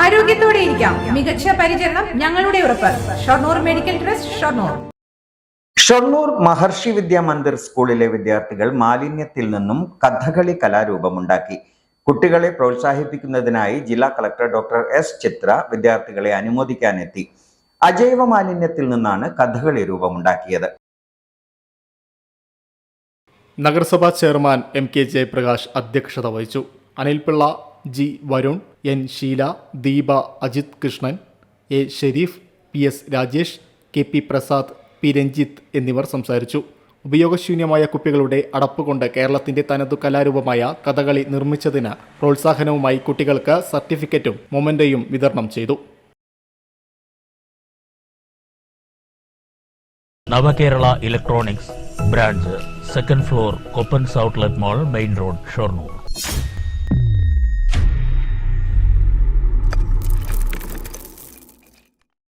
ആരോഗ്യത്തോടെ ഇരിക്കാം. മികച്ച പരിചരണം ഞങ്ങളുടെ ഉറപ്പ്. Shoranur medical trust Shoranur. Shoranur Maharshi Vidya Mandir സ്കൂളിലെ വിദ്യാർത്ഥികൾ മാലിന്യത്തിൽ നിന്നും കഥകളി കലാരൂപമുണ്ടാക്കി. കുട്ടികളെ പ്രോത്സാഹിപ്പിക്കുന്നതിനായി ജില്ലാ കളക്ടർ ഡോക്ടർ എസ് ചിത്ര വിദ്യാർത്ഥികളെ അനുമോദിക്കാനെത്തി. അജൈവ മാലിന്യത്തിൽ നിന്നാണ് കഥകളി രൂപമുണ്ടാക്കിയത്. നഗരസഭാ ചെയർമാൻ എം കെ ജയപ്രകാശ് അധ്യക്ഷത വഹിച്ചു. Anilpillai G Varun N Sheela Deepa Ajith Krishnan A Sherif P S Rajesh K P Prasad P Ranjith എന്നിവർ സംസാരിച്ചു. ഉപയോഗശൂന്യമായ കുപ്പികളുടെ അടപ്പ് കൊണ്ട് കേരളത്തിന്റെ തനതു കലാരൂപമായ കഥകളി നിർമ്മിച്ചതിന് പ്രോത്സാഹനവുമായി കുട്ടികൾക്ക് സർട്ടിഫിക്കറ്റും മൊമെന്റയും വിതരണം ചെയ്തു. Navakerala electronics branch second floor Koppans outlet mall main road Shoranur.